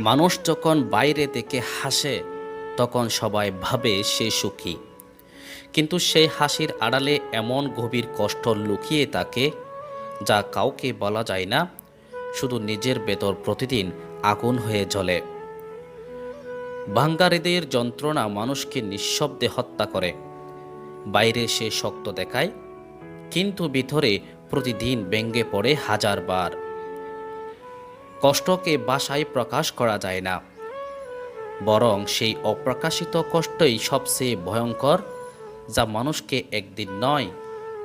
মানুষ যখন বাইরে থেকে হাসে, তখন সবাই ভাবে সে সুখী। কিন্তু সেই হাসির আড়ালে এমন গভীর কষ্ট লুকিয়ে থাকে, যা কাউকে বলা যায় না, শুধু নিজের বেতর প্রতিদিন আগুন হয়ে জ্বলে। ভাঙ্গারিদের যন্ত্রণা মানুষকে নিঃশব্দে হত্যা করে। বাইরে সে শক্ত দেখায়, কিন্তু ভিতরে প্রতিদিন ব্যঙ্গে পড়ে হাজারবার। কষ্টকে বাসায় প্রকাশ করা যায় না। বরং সেই অপ্রকাশিত কষ্টই সবচেয়ে ভয়ঙ্কর, যা মানুষকে একদিন নয়,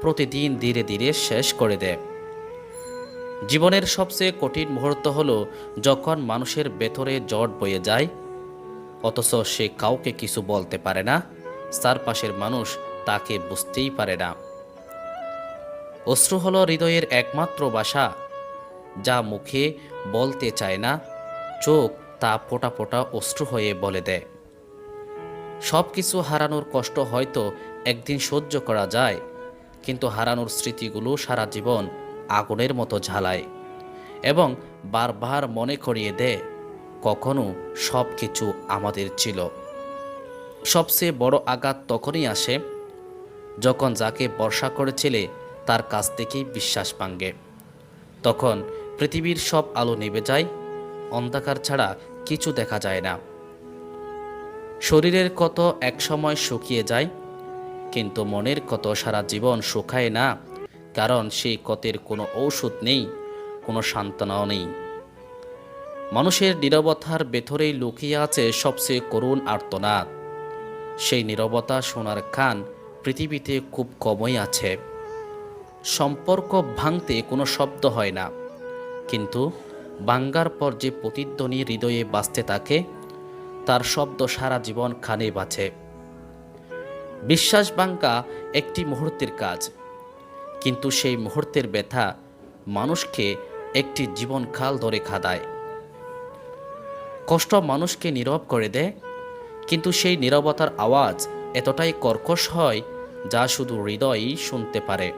প্রতিদিন ধীরে ধীরে শেষ করে দেয়। জীবনের সবচেয়ে কঠিন মুহূর্ত হলো যখন মানুষের ভেতরে জট বয়ে যায়, অথচ সে কাউকে কিছু বলতে পারে না, চারপাশের মানুষ তাকে বুঝতেই পারে না। অশ্রু হলো হৃদয়ের একমাত্র বাসা যা মুখে বলতে চায় না, চোখ তা ফোটা ফোটা অশ্রু হয়ে বলে দেয়। সব কিছু হারানোর কষ্ট হয়তো একদিন সহ্য করা যায়, কিন্তু হারানোর স্মৃতিগুলো সারা জীবন আগুনের মতো ঝালায় এবং বারবার মনে করিয়ে দেয়, কখনো সব কিছু আমাদের ছিল। সবচেয়ে বড় আঘাত তখনই আসে যখন যাকে বর্ষা করেছিলে তার কাছ থেকেই বিশ্বাস ভাঙ্গে তখন পৃথিবীর সব আলো নিভে যায়, অন্ধকার ছাড়া কিছু দেখা যায় না। শরীরের কত একসময় শুকিয়ে যায়, কিন্তু মনের কত সারা জীবন শুকায় না, কারণ সেই কতের কোনো ঔষধ নেই, কোনো সান্ত্বনাও নেই। মানুষের নীরবতার ভেতরেই লুকিয়ে আছে সবচেয়ে করুণ আর্তনাদ। সেই নীরবতা শোনার কান পৃথিবীতে খুব কমই আছে। সম্পর্ক ভাঙতে কোনো শব্দ হয় না। কিন্তু বাঙ্গার পর যে প্রতিধ্বনি হৃদয়ে বাঁচতে থাকে, তার শব্দ সারা জীবন খানে বাঁচে। বিশ্বাস বাঙ্কা একটি মুহূর্তের কাজ, কিন্তু সেই মুহূর্তের ব্যথা মানুষকে একটি জীবন খাল ধরে খাদায়। কষ্ট মানুষকে নীরব করে দেয়, কিন্তু সেই নীরবতার আওয়াজ এতটাই কর্কশ হয় যা শুধু হৃদয়ই শুনতে পারে।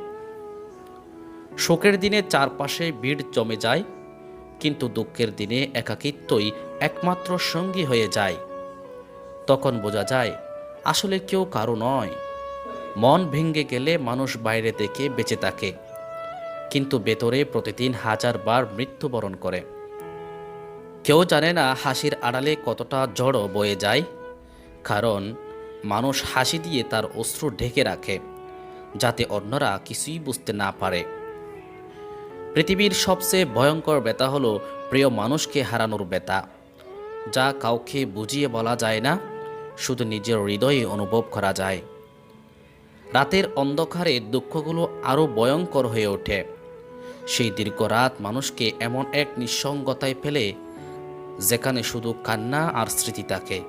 শোকের দিনে চারপাশে ভিড় জমে যায়, কিন্তু দুঃখের দিনে একাকিত্বই একমাত্র সঙ্গী হয়ে যায়। তখন বোঝা যায়, আসলে কেউ কারও নয়। মন ভেঙে গেলে মানুষ বাইরে থেকে বেঁচে থাকে, কিন্তু ভেতরে প্রতিদিন হাজারবার মৃত্যুবরণ করে। কেউ জানে না হাসির আড়ালে কতটা জড়ো বয়ে যায়, কারণ মানুষ হাসি দিয়ে তার অশ্রু ঢেকে রাখে, যাতে অন্যরা কিছুই বুঝতে না পারে। পৃথিবীর সবচেয়ে ভয়ঙ্কর ব্যথা হলো প্রিয় মানুষকে হারানোর ব্যথা। যা কাউকে বুঝিয়ে বলা যায় না, শুধু নিজের হৃদয়ে অনুভব করা যায়। রাতের অন্ধকারে দুঃখগুলো আরও ভয়ঙ্কর হয়ে ওঠে। সেই দীর্ঘ রাত মানুষকে এমন এক নিঃসঙ্গতায় ফেলে, যেখানে শুধু কান্না আর স্মৃতি থাকে।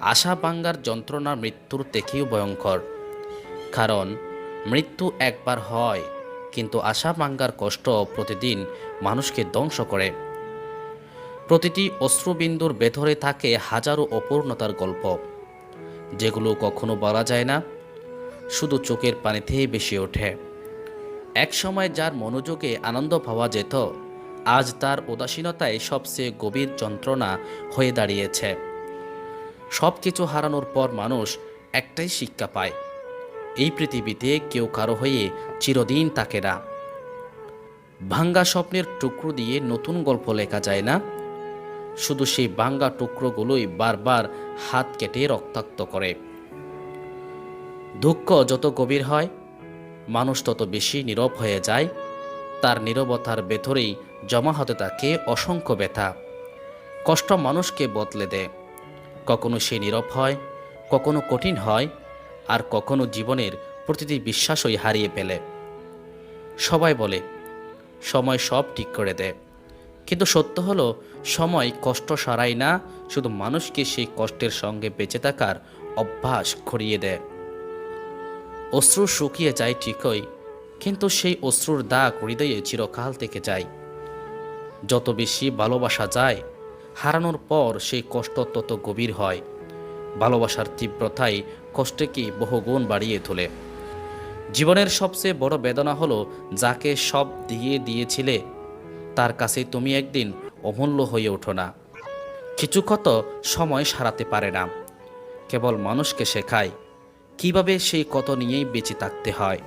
আশা বাঙ্গার যন্ত্রণা মৃত্যুর থেকেও ভয়ঙ্কর। কারণ মৃত্যু একবার হয় কিন্তু আশা বাঙ্গার কষ্ট প্রতিদিন মানুষকে ধ্বংস করে। প্রতিটি অশ্রুবিন্দুর ভেতরে থাকে হাজারো অপূর্ণতার গল্প। যেগুলো কখনো বলা যায় না, শুধু চোখের পানিতেই বেশি ওঠে। এক সময় যার মনোযোগে আনন্দ পাওয়া যেত, আজ তার উদাসীনতায় সবচেয়ে গভীর যন্ত্রণা হয়ে দাঁড়িয়েছে। সব কিছু হারানোর পর মানুষ একটাই শিক্ষা পায় এই পৃথিবীতে কেউ কারও হয়ে চিরদিন থাকে না। ভাঙ্গা স্বপ্নের টুকরো দিয়ে নতুন গল্প লেখা যায় না। শুধু সেই ভাঙ্গা টুকরোগুলোই বারবার হাত কেটে রক্তাক্ত করে। দুঃখ যত গভীর হয়, মানুষ তত বেশি নীরব হয়ে যায়। তার নীরবতার ভেতরেই জমা হতে থাকে অসংখ্য ব্যথা। কষ্ট মানুষকে বদলে দেয়। কখনো সে নীরব হয়, কখনো কঠিন হয় আর কখনো জীবনের প্রতিটি বিশ্বাসই হারিয়ে ফেলে। সবাই বলে, সময় সব ঠিক করে দেয়। কিন্তু সত্য হলো, সময় কষ্ট সারায় না, শুধু মানুষকে সেই কষ্টের সঙ্গে বেঁচে থাকার অভ্যাস করিয়ে দেয়। অশ্রু শুকিয়ে যায় ঠিকই, কিন্তু সেই অশ্রুর দাগ হৃদয়ে চিরকাল থেকে যায়। যত বেশি ভালোবাসা যায়, হারানোর পর সেই কষ্ট তত গভীর হয়। ভালোবাসার তীব্রতাই কষ্টকে বহুগুণ বাড়িয়ে তোলে। জীবনের সবচেয়ে বড় বেদনা হলো, যাকে সব দিয়ে দিয়েছিলে, তার কাছে তুমি একদিন অমূল্য হয়ে ওঠো না। কিছু কত সময় সারাতে পারে না। কেবল মানুষকে শেখায়, কীভাবে সেই কত নিয়েই বেঁচে থাকতে হয়।